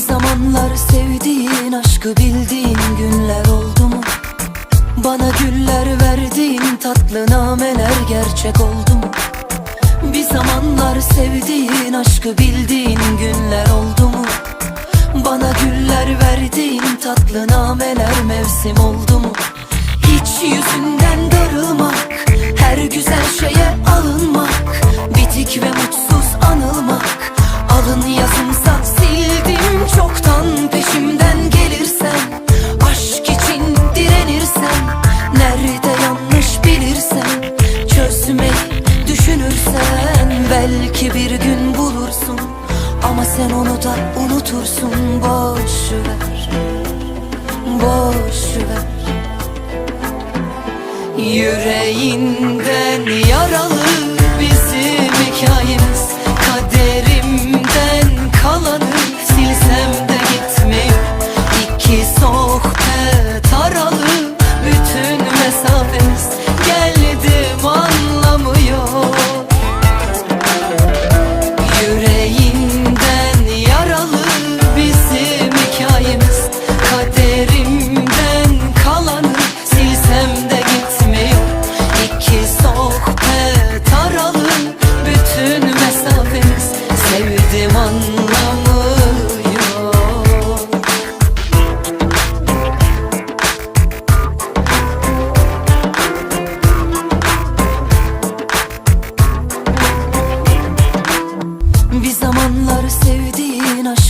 Bir zamanlar sevdiğin aşkı bildiğin günler oldu mu? Bana güller verdiğin tatlı nameler gerçek oldu mu? Bir zamanlar sevdiğin aşkı bildiğin günler oldu mu? Bana güller verdiğin tatlı nameler mevsim oldu mu? Hiç yüzünden darılma unutursun Boş ver, boş ver. Yüreğinden yaralı bizim hikayemiz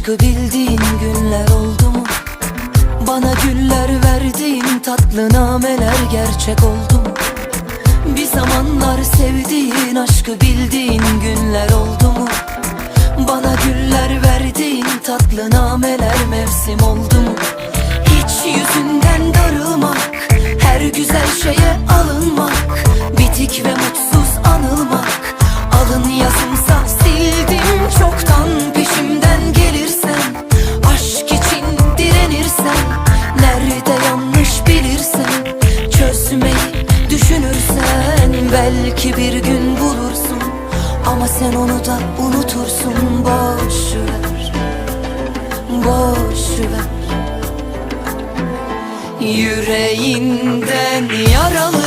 aşkı bildiğin günler oldu mu? Bana güller verdiğin tatlı nameler gerçek oldu mu? Bir zamanlar sevdiğin aşkı bildiğin günler oldu mu? Bana güller verdiğin tatlı nameler mevsim oldu mu? Hiç yüzünden darılmak, her güzel şeye boş ver Yüreğinden yaralı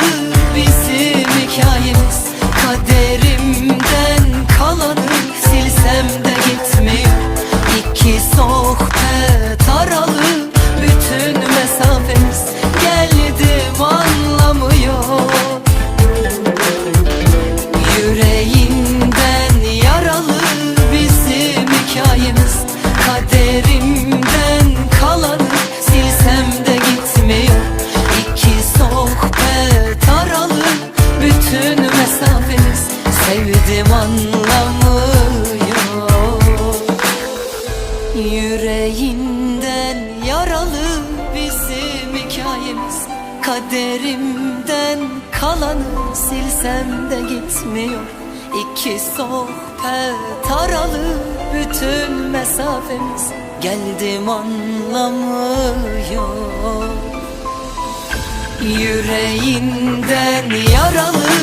bizim hikayemiz Yüreğinden yaralı bizim hikayemiz. Kaderimden kalanı silsem de gitmiyor. İki sohbet aralı bütün mesafemiz. Geldim anlamıyor. Yüreğinden yaralı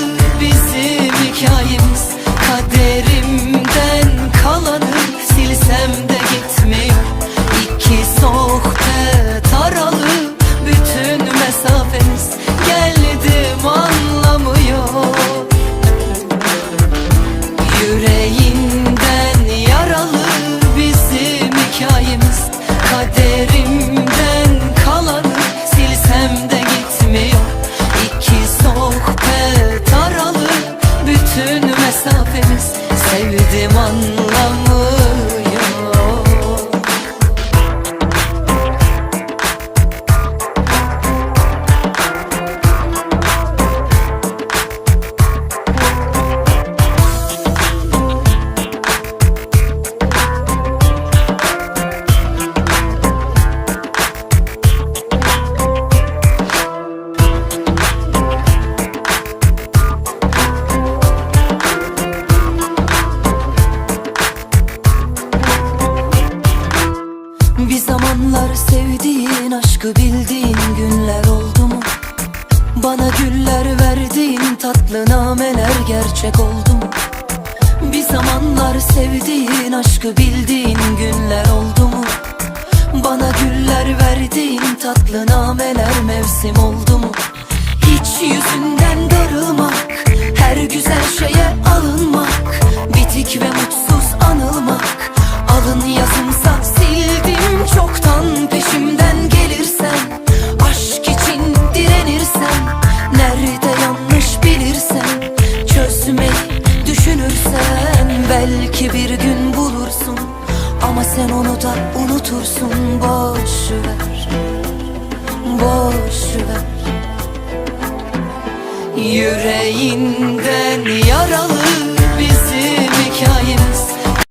hikayemiz Kaderimden kalanı silsem de gitmiyor. İki sohbet aralı bütün mesafemiz Sevdim anlamıyor Bir zamanlar sevdiğin aşkı bildiğin günler oldu mu? Bana güller verdiğin tatlı nameler gerçek oldu mu? Bir zamanlar sevdiğin aşkı bildiğin günler oldu mu? Bana güller verdiğin tatlı nameler mevsim oldu mu? Hiç yüzünden darılmak, boş ver Boş ver. Yüreğinden yaralı bizim hikayemiz.